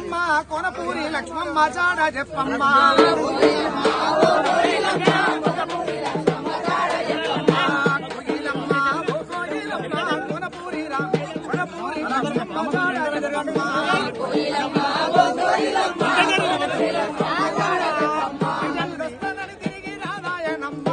లక్ష్మమ్మ కొనపూరి లక్ష్మమ్మ చాడ చెప్పమ్మ నారాయణమ్మ.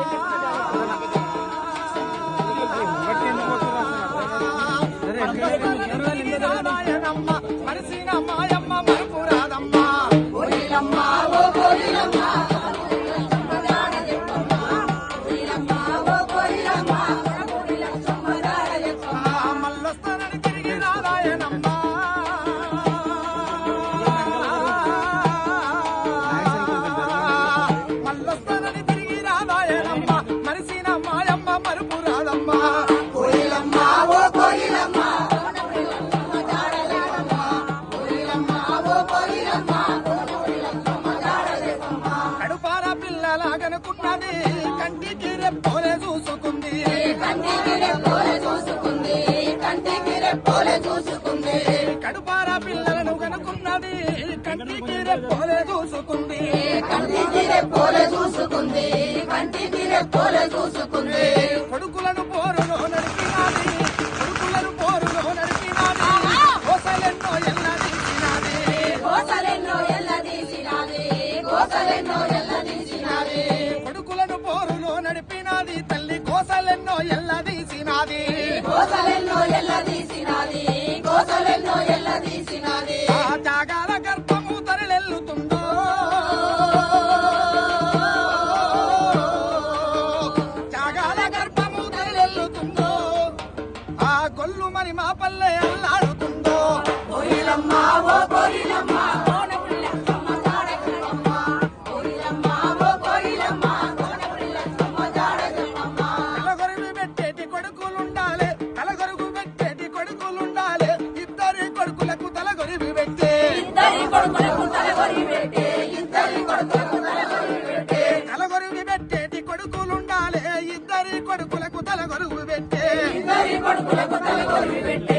కనుకున్నది కంటికి రెప్పోలే చూసుకుంది. కంటికి రెప్పోలే చూసుకుంది కంటికి రెప్పోలే చూసుకుంది కడుపార పిల్లలను కనుకున్నది కంటికి రెప్పోలే చూసుకుంది. కంటికి రెప్పోలే చూసుకుంది. కంటికి రెప్పోలే చూసుకుంది. Bogotá, Bogotá, Bogotá, Bogotá,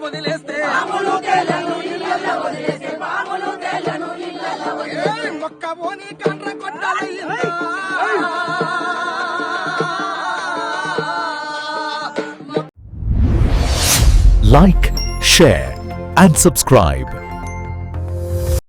వదిలేస్తే మొక్క పోనీ కండ్ర కొట్టాలి లైక్ షేర్ అండ్ సబ్స్క్రైబ్